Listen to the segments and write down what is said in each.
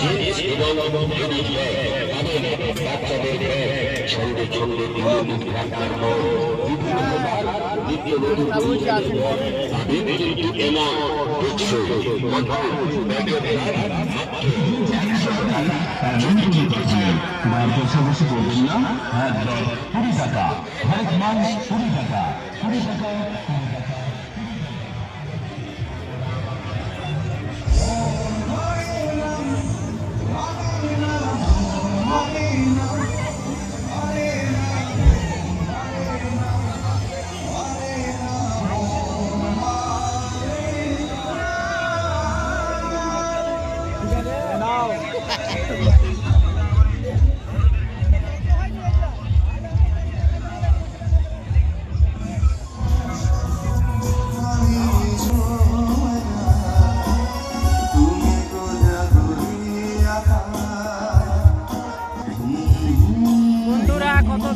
জিনিস বসে বলছিলাম একদম কুড়ি টাকা হরেক মাস কুড়ি টাকা কুড়ি টাকা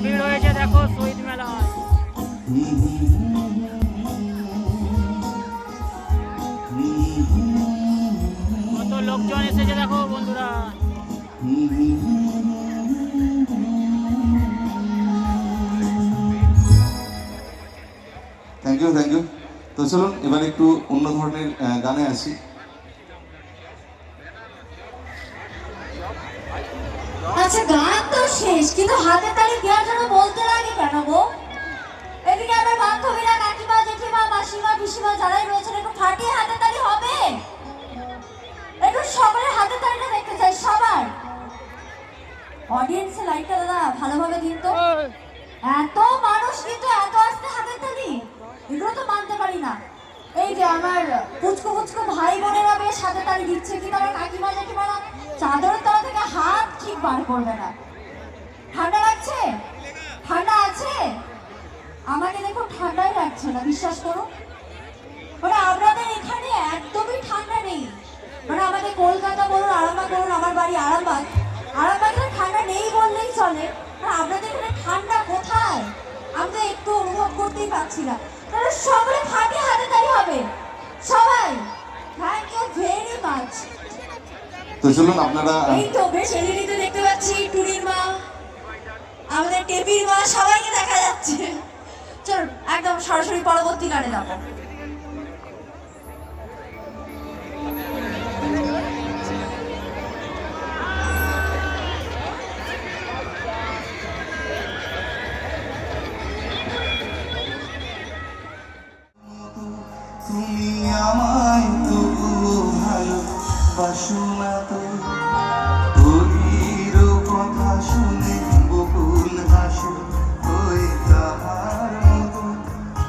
ভিড় হয়েছে দেখো শহীদ মেলায় কত লোকজন এসেছে দেখো বন্ধুরা। থ্যাংক ইউ থ্যাংক ইউ তো চলুন, এবার একটু অন্য ধরনের গানে আসি। আচ্ছা গান তো শেষ, কিন্তু হাতে তালি দেওয়ার জন্য বলতে লাগে কেন গো? এদিকে আমার বান্ধবীরা, কাকিমা, জেঠিমা, মাসিমা, পিসিমা যারাই রয়েছেন একটু ফাটিয়ে হাতে তালি হবে? একটু সবার হাতে তালিটা দেখতে চাই, সবার। অডিয়েন্সের লাইটটা দাদা ভালোভাবে দিন তো। এত মানুষ কিন্তু এত আসতে হাতে তালি। এগুলো তো মানতে পারি না। এই যে আমার পুচকো পুচকো ভাই বোনেরা বেশ হাতে তালি দিচ্ছে। কিন্তু আমার কাকিমা জেঠিমারা চাদরের তলা থেকে হাত ঠিক বার করবে না। ঠান্ডা লাগছে? ঠান্ডা আছে? আমাকে দেখো ঠান্ডাই লাগছে না বিশ্বাস করো মানে আপনাদের এখানে একদমই ঠান্ডা নেই। মানে আমাদের কলকাতা বলুন আরামবাগ বলুন আমার বাড়ি আরামবাগ। চলে আর আপনাদের এখানে ঠান্ডা কোথায়? আমি তো একটু অনুভব করতেই পারছি না। তাহলে সকলে ফাটে হাতে তাই হবে। সবাই থ্যাংক ইউ ভেরি মাচ তো চলুন আপনারা এই তো বেশ এলইডিতে দেখতে পাচ্ছি টুরির মা আমাদের টেপির মা সবাইকে দেখা যাচ্ছে। চল একদম সরাসরি পরবর্তী গানে যাব। তুমি আমায় তবুও ভালোবাসো না তো। তোর কথা শুনে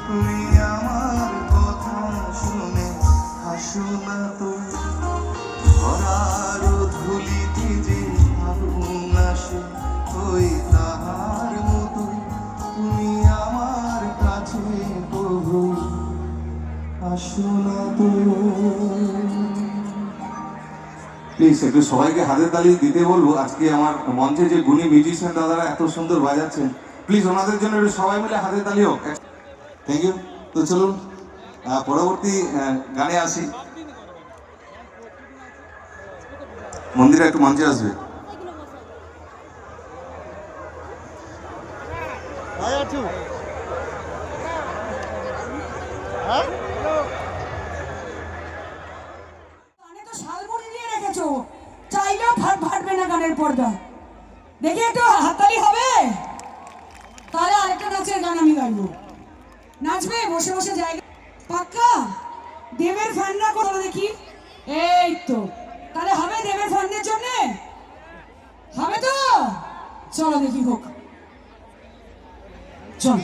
তুমি আমার কথা শুনে হাসো না তো। প্লিজ একটু সবাইকে হাতের তালি দিতে বলব আজকে আমার মঞ্চে যে গুণী মিউজিশিয়ান দাদারা এত সুন্দর বাজাচ্ছেন প্লিজ ওনাদের জন্য একটু সবাই মিলে হাতের তালি হোক। থ্যাংক ইউ তো চলুন পরবর্তী গানে আসি। মন্দিরা একটু মঞ্চে আসবে। গানে তো দেখি একটু হাততালি হবে? তাহলে আরেকটা নাচের গান আমি গাইবো। নাচবে, বসে বসে জায়গা পাক্কা? দেবের ফান্ডা করো দেখি। এই তো। তাহলে হবে দেবের ফান্ডের জন্য? হবে তো? চলো দেখি হোক। চল।